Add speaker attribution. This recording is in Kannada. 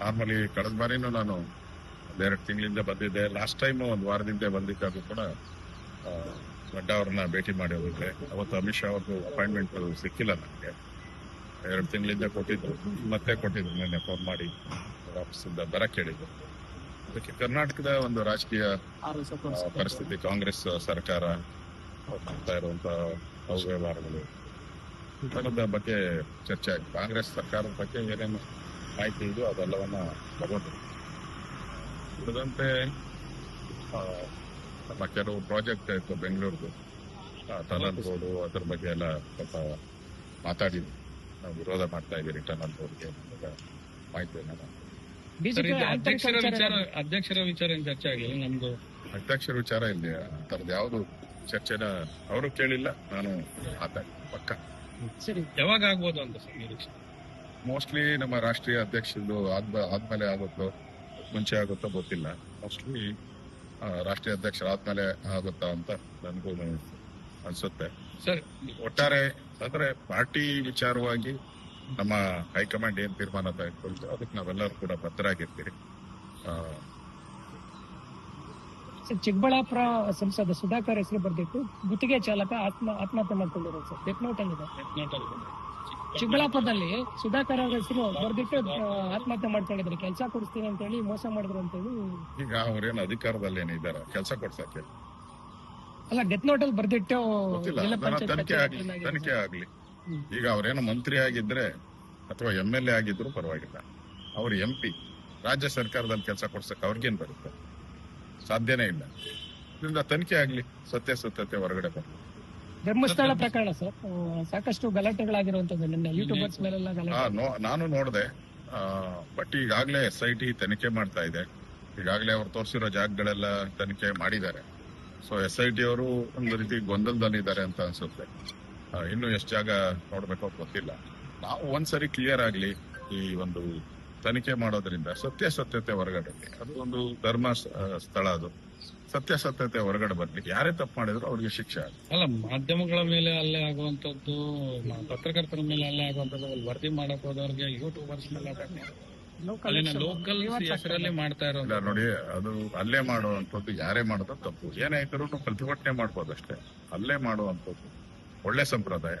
Speaker 1: ನಾರ್ಮಲಿ ಕಳೆದ ಬಾರಿನೂ ನಾನು ಒಂದೆರಡು ತಿಂಗಳಿಂದ ಬಂದಿದ್ದೆ. ಲಾಸ್ಟ್ ಟೈಮ್ ಒಂದು ವಾರದಿಂದ ಬಂದಿದ್ದಾಗೂ ಕೂಡ ನಡ್ಡಾ ಅವ್ರನ್ನ ಭೇಟಿ ಮಾಡಿ ಹೋಗಿದ್ದೆ. ಅವತ್ತು ಅಮಿತ್ ಶಾ ಅವ್ರದ್ದು ಅಪಾಯಿಂಟ್ಮೆಂಟ್ ಸಿಕ್ಕಿಲ್ಲ ನನಗೆ. ಎರಡು ತಿಂಗಳಿಂದ ಕೊಟ್ಟಿದ್ರು. ಮತ್ತೆ ಕೊಟ್ಟಿದ್ರು. ನಿನ್ನೆ ಫೋನ್ ಮಾಡಿ ಆಫೀಸಿಂದ ಬರಕ್ಕೆ ಹೇಳಿದ್ರು. ಅದಕ್ಕೆ ಕರ್ನಾಟಕದ ಒಂದು ರಾಜಕೀಯ ಪರಿಸ್ಥಿತಿ, ಕಾಂಗ್ರೆಸ್ ಸರ್ಕಾರ ಮಾಡ್ತಾ ಇರುವಂತ ಅವ್ಯವಹಾರಗಳು. ಬಗ್ಗೆ ಚರ್ಚೆ ಆಯ್ತು. ಕಾಂಗ್ರೆಸ್ ಸರ್ಕಾರದ ಬಗ್ಗೆ ಏನೇನು ಮಾಹಿತಿ ಇದು ಅದೆಲ್ಲವನ್ನ ತಗೊಂಡು ಉಳಿದಂತೆ ಆ, ನಮ್ಮ ಕೆಲವು ಪ್ರಾಜೆಕ್ಟ್ ಇತ್ತು ಬೆಂಗಳೂರ್ದು. ಟನಲ್ ರೋಡು ಅದ್ರ ಬಗ್ಗೆ ಎಲ್ಲ ಸ್ವಲ್ಪ ಮಾತಾಡಿದ್ವಿ. ನಾವು ವಿರೋಧ ಮಾಡ್ತಾ ಇದ್ದೀವಿ ಟನಲ್ ರೋಡ್ಗೆ ಮಾಹಿತಿಯನ್ನ
Speaker 2: ಆಂತರಿಕ
Speaker 3: ಅಧ್ಯಕ್ಷರ
Speaker 2: ವಿಚಾರ
Speaker 3: ಅಧ್ಯಕ್ಷರ ವಿಚಾರ ಏನ್ ಚರ್ಚೆ ಆಗಲಿಲ್ಲ ನಮ್ದು?
Speaker 1: ಅಧ್ಯಕ್ಷರ ವಿಚಾರ ಇಲ್ಲಿ ಅಂತರ್ದು ಯಾವುದು ಚರ್ಚೆನ ಅವರು ಕೇಳಿಲ್ಲ ನಾನು ಮಾತಾಡಿ ಪಕ್ಕ.
Speaker 2: ಸರಿ.
Speaker 3: ಯಾವಾಗ ಆಗ್ಬೋದು ಅಂತ ಸರ್ ನಿರೀಕ್ಷೆ?
Speaker 1: ಮೋಸ್ಟ್ಲಿ ನಮ್ಮ ರಾಷ್ಟ್ರೀಯ ಅಧ್ಯಕ್ಷರು ಆದ್ಮ ಆದ್ಮೇಲೆ ಆಗುತ್ತೋ ಮುಂಚೆ ಆಗುತ್ತೋ ಗೊತ್ತಿಲ್ಲ. ಮೋಸ್ಟ್ಲಿ ರಾಷ್ಟ್ರೀಯ ಅಧ್ಯಕ್ಷರಾದ್ಮೇಲೆ ಆಗುತ್ತಾ ಅಂತ ನನಗೂ ಅನ್ಸುತ್ತೆ.
Speaker 3: ಸರ್
Speaker 1: ಒಟ್ಟಾರೆ ಅಂದ್ರೆ ಪಾರ್ಟಿ ವಿಚಾರವಾಗಿ ನಮ್ಮ ಹೈಕಮಾಂಡ್ ಏನ್ ತೀರ್ಮಾನ ತೆಗೆದುಕೊಳ್ತೀವಿ ಅದಕ್ಕೆ ನಾವೆಲ್ಲರೂ ಕೂಡ ಬದ್ಧರಾಗಿರ್ತೀರಿ.
Speaker 2: ಚಿಕ್ಕಬಳ್ಳಾಪುರ ಸಂಸದ ಸುಧಾಕರ್ ಹೆಸರು ಬರ್ದಿತ್ತು ಗುತ್ತಿಗೆ ಚಾಲಕ ಆತ್ಮ ಆತ್ಮಹತ್ಯೆ ಮಾಡ್ಕೊಂಡಿರೋದು ಸರ್. ಡೆತ್ ನೋಟ್ ಆಗಿದೆ ಚಿಕ್ಕಬಳ್ಳಾಪುರದಲ್ಲಿ ಸುಧಾಕರ್ ಅವರ ಹೆಸರು ಬರ್ದಿಟ್ಟು ಆತ್ಮಹತ್ಯೆ ಮಾಡ್ಕೊಂಡಿದ್ರು ಕೆಲಸ ಕೊಡಿಸ್ತೀನಿ ಅಂತ ಹೇಳಿ ಮೋಸ ಮಾಡಿದ್ರು ಅಂತ ಹೇಳಿ
Speaker 1: ಈಗ ಅವ್ರೇನು ಅಧಿಕಾರದಲ್ಲಿ ಏನಿದ್ದಾರೆ ಕೆಲಸ ಕೊಡ್ಸಕ್ಕೆ?
Speaker 2: ಅಲ್ಲ ಡೆತ್ ನೋಟ್ ಅಲ್ಲಿ ಬರ್ದಿಟ್ಟು
Speaker 1: ಗೊತ್ತಿಲ್ಲ.
Speaker 2: ಜಿಲ್ಲಾ
Speaker 1: ಅದನ್ನ
Speaker 2: ಪಂಚಾಯತ್
Speaker 1: ತನಿಖೆ ಆಗ್ಲಿ
Speaker 2: ಕಚೇರಿಯಲ್ಲಿ
Speaker 1: ತನಿಖೆ ಆಗ್ಲಿ. ಈಗ ಅವ್ರೇನು ಮಂತ್ರಿ ಆಗಿದ್ರೆ ಅಥವಾ ಎಂ ಎಲ್ ಎ ಆಗಿದ್ರು ಪರವಾಗಿಲ್ಲ. ಅವ್ರು ಎಂ ಪಿ. ರಾಜ್ಯ ಸರ್ಕಾರದಲ್ಲಿ ಕೆಲಸ ಕೊಡ್ಸಕ್ಕೆ ಅವ್ರಿಗೇನ್ ಬರುತ್ತೆ? ಸಾಧ್ಯನೇ ಇಲ್ಲ. ಇದರಿಂದ ತನಿಖೆ ಆಗ್ಲಿ ಸತ್ಯಾಸತ್ಯತೆ ಹೊರಗಡೆ ಬರ್ತದೆ
Speaker 2: ಧರ್ಮಸ್ಥಳ ಪ್ರಕರಣ ಸರ್ ಸಾಕಷ್ಟು ಗಲಾಟೆಗಳಾಗಿರುವಂತದ್ದು ನಿನ್ನೆ. ಯೂಟ್ಯೂಬರ್ಸ್ ಮೇಲೆಲ್ಲ ಗಲಾಟೆ.
Speaker 1: ನಾನು ನೋಡಿದೆ. ಬಟ್ ಈಗಾಗಲೇ ಎಸ್ ಐ ಟಿ ತನಿಖೆ ಮಾಡ್ತಾ ಇದೆ. ಈಗಾಗಲೇ ಅವ್ರು ತೋರಿಸಿರೋ ಜಾಗಗಳೆಲ್ಲ ತನಿಖೆ ಮಾಡಿದ್ದಾರೆ. ಸೊ ಎಸ್ ಐ ಟಿ ಅವರು ಒಂದು ರೀತಿ ಗೊಂದಲದಲ್ಲಿದ್ದಾರೆ ಅಂತ ಅನ್ಸುತ್ತೆ. ಇನ್ನು ಎಷ್ಟು ಜಾಗ ನೋಡ್ಬೇಕು ಗೊತ್ತಿಲ್ಲ. ನಾವು ಒಂದ್ಸರಿ ಕ್ಲಿಯರ್ ಆಗಲಿ ಈ ಒಂದು ತನಿಖೆ ಮಾಡೋದ್ರಿಂದ ಸತ್ಯಾಸತ್ಯತೆ ಹೊರಗಡೆ. ಅದು ಒಂದು ಧರ್ಮ ಸ್ಥಳ ಅದು. ಸತ್ಯಾಸತ್ಯತೆ ಹೊರಗಡೆ ಬರ್ಲಿ ಯಾರೇ ತಪ್ಪು ಮಾಡಿದ್ರು ಅವ್ರಿಗೆ ಶಿಕ್ಷೆ
Speaker 3: ಅಲ್ಲ ಮಾಧ್ಯಮಗಳ ಮೇಲೆ ಅಲ್ಲೇ ಆಗುವಂತದ್ದು ಪತ್ರಕರ್ತರ ಮೇಲೆ ಅಲ್ಲೇ ಆಗುವಂತದ್ದು ಅಲ್ಲಿ ವರದಿ ಮಾಡಕ್ ಹೋದವ್ರಿಗೆ ಯೂಟ್ಯೂಬರ್ಸ್ ಮೇಲೆ ಲೋಕಲ್ ಹೆಸರಲ್ಲಿ ಮಾಡ್ತಾ ಇರೋದು.
Speaker 1: ನೋಡಿ ಅದು ಅಲ್ಲೇ ಮಾಡುವಂತದ್ದು ಯಾರೇ ಮಾಡೋದು ತಪ್ಪು. ಏನೇ ಇದ್ರೂ ಪ್ರತಿಭಟನೆ ಮಾಡ್ಬೋದು ಅಷ್ಟೇ. ಅಲ್ಲೇ ಮಾಡುವಂತದ್ದು ಒಳ್ಳೆ ಸಂಪ್ರದಾಯ.